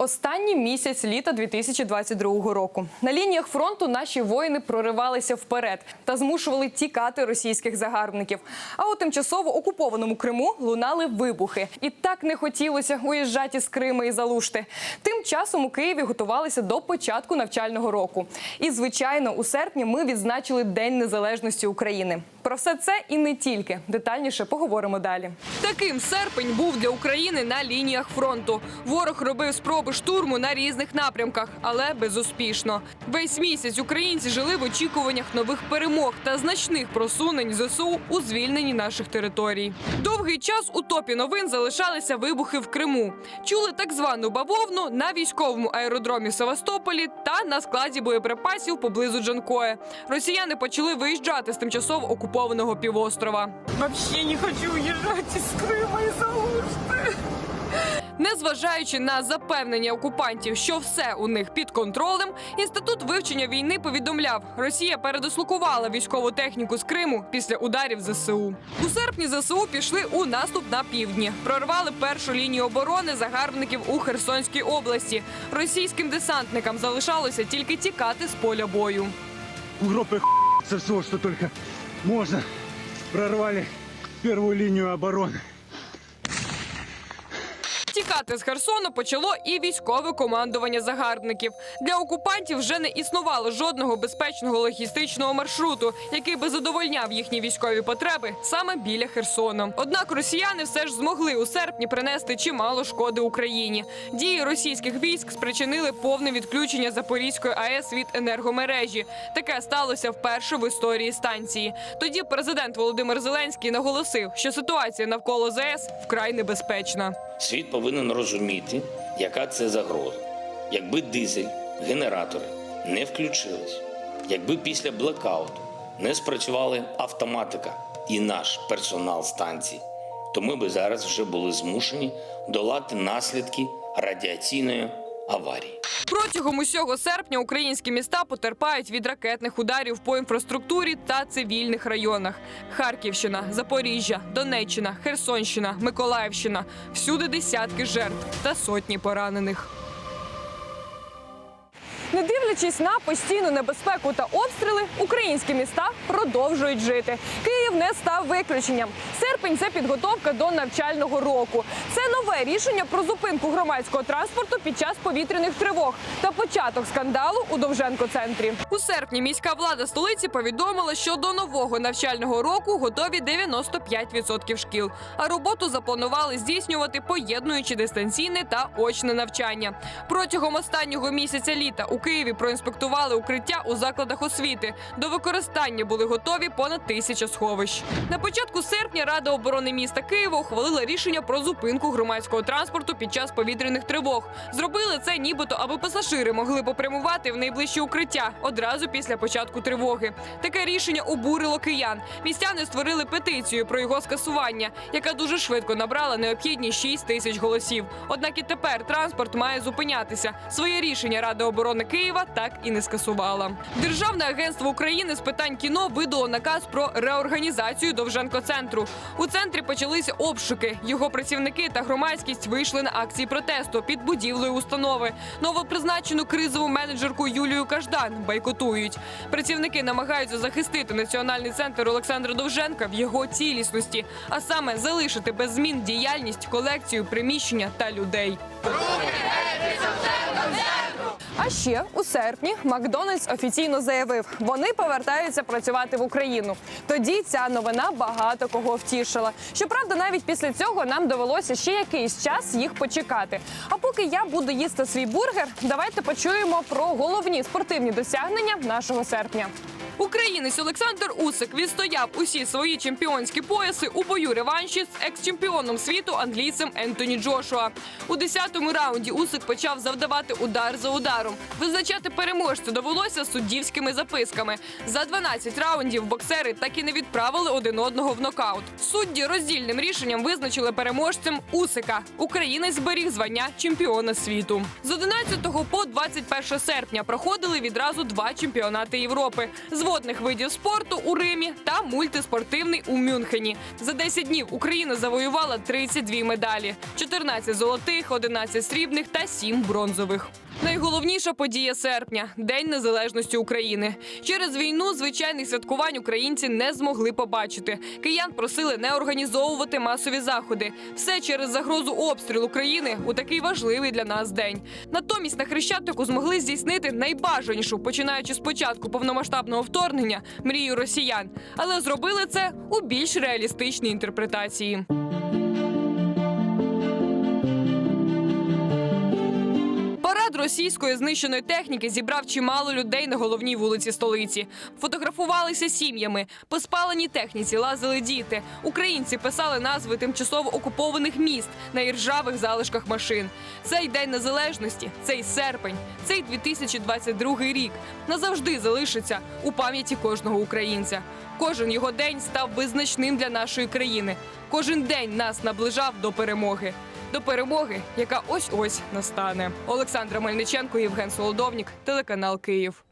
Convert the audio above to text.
Останній місяць літа 2022 року на лініях фронту наші воїни проривалися вперед та змушували тікати російських загарбників. А у тимчасово окупованому Криму лунали вибухи, і так не хотілося уїжджати з Криму і Залушти. Тим часом у Києві готувалися до початку навчального року. І звичайно, у серпні ми відзначили День Незалежності України. Про все це і не тільки детальніше поговоримо далі. Таким серпень був для України на лініях фронту. Ворог робив спроби штурму на різних напрямках, але безуспішно. Весь місяць українці жили в очікуваннях нових перемог та значних просунень ЗСУ у звільненні наших територій. Довгий час у топі новин залишалися вибухи в Криму. Чули так звану бавовну на військовому аеродромі Севастополі та на складі боєприпасів поблизу Джанкоя. Росіяни почали виїжджати з тимчасово окупованого півострова. Вообще не хочу уезжать из Крыма из Алушты. Незважаючи на запевнення окупантів, що все у них під контролем, інститут вивчення війни повідомляв, Росія передислокувала військову техніку з Криму після ударів ЗСУ. У серпні ЗСУ пішли у наступ на півдні, прорвали першу лінію оборони загарбників у Херсонській області. Російським десантникам залишалося тільки тікати з поля бою. в группе со всего, что только можно. Прорвали первую линию обороны. Тікати з Херсону почало і військове командування загарбників. Для окупантів вже не існувало жодного безпечного логістичного маршруту, який би задовольняв їхні військові потреби саме біля Херсону. Однак росіяни все ж змогли у серпні принести чимало шкоди Україні. Дії російських військ спричинили повне відключення Запорізької АЕС від енергомережі. Таке сталося вперше в історії станції. Тоді президент Володимир Зеленський наголосив, що ситуація навколо ЗАЕС вкрай небезпечна. Світ повинен розуміти, яка це загроза. Якби дизель, генератори не включились, якби після блекауту не спрацювали автоматика і наш персонал станції, то ми би зараз вже були змушені долати наслідки радіаційної аварії. Протягом усього серпня українські міста потерпають від ракетних ударів по інфраструктурі та цивільних районах: Харківщина, Запоріжжя, Донеччина, Херсонщина, Миколаївщина. Всюди десятки жертв та сотні поранених. Не дивлячись на постійну небезпеку та обстріли, українські міста продовжують жити. Київ не став виключенням. Серпень це підготовка до навчального року. Це нове рішення про зупинку громадського транспорту під час повітряних тривог та початок скандалу у Довженко-центрі. У серпні міська влада столиці повідомила, що до нового навчального року готові 95% шкіл. А роботу запланували здійснювати, поєднуючи дистанційне та очне навчання. Протягом останнього місяця літа Києві проінспектували укриття у закладах освіти. До використання були готові понад тисяча сховищ. На початку серпня Рада оборони міста Києва ухвалила рішення про зупинку громадського транспорту під час повітряних тривог. Зробили це нібито, аби пасажири могли попрямувати в найближчі укриття одразу після початку тривоги. Таке рішення обурило киян. Містяни створили петицію про його скасування, яка дуже швидко набрала необхідні 6 тисяч голосів. Однак і тепер транспорт має зупинятися. Своє рішення Рада оборони Києва так і не скасувала. Державне агентство України з питань кіно видало наказ про реорганізацію Довженко-центру. У центрі почалися обшуки. Його працівники та громадськість вийшли на акції протесту під будівлею установи. Новопризначену кризову менеджерку Юлію Каждан бойкотують. Працівники намагаються захистити національний центр Олександра Довженка в його цілісності, а саме залишити без змін діяльність, колекцію, приміщення та людей. А ще у серпні Макдональдс офіційно заявив, вони повертаються працювати в Україну. Тоді ця новина багато кого втішила. Щоправда, навіть після цього нам довелося ще якийсь час їх почекати. А поки я буду їсти свій бургер, давайте почуємо про головні спортивні досягнення нашого серпня. Українець Олександр Усик відстояв усі свої чемпіонські пояси у бою реванші з екс-чемпіоном світу англійцем Ентоні Джошуа. У 10-му раунді Усик почав завдавати удар за ударом. Визначати переможцю довелося суддівськими записками. За 12 раундів боксери так і не відправили один одного в нокаут. Судді роздільним рішенням визначили переможцем Усика. Українець зберіг звання чемпіона світу. З 11 по 21 серпня проходили відразу два чемпіонати Європи. З водних видів спорту у Римі та мультиспортивний у Мюнхені. За 10 днів Україна завоювала 32 медалі: 14 золотих, 11 срібних та 7 бронзових. Найголовніша подія серпня День Незалежності України. Через війну звичайних святкувань українці не змогли побачити. Киян просили не організовувати масові заходи. Все через загрозу обстрілу країни у такий важливий для нас день. Натомість на Хрещатику змогли здійснити найбажанішу, починаючи з початку повномасштабного вторгнення, мрію росіян, але зробили це у більш реалістичній інтерпретації. Російської знищеної техніки зібрав чимало людей на головній вулиці столиці. Фотографувалися сім'ями, по спаленій техніці лазили діти. Українці писали назви тимчасово окупованих міст на іржавих залишках машин. Цей день незалежності, цей серпень, цей 2022 рік назавжди залишиться у пам'яті кожного українця. Кожен його день став визначним для нашої країни. Кожен день нас наближав до перемоги до перемоги, яка ось ось настане. Олександра Мельниченко, Євген Солодовнік, телеканал Київ.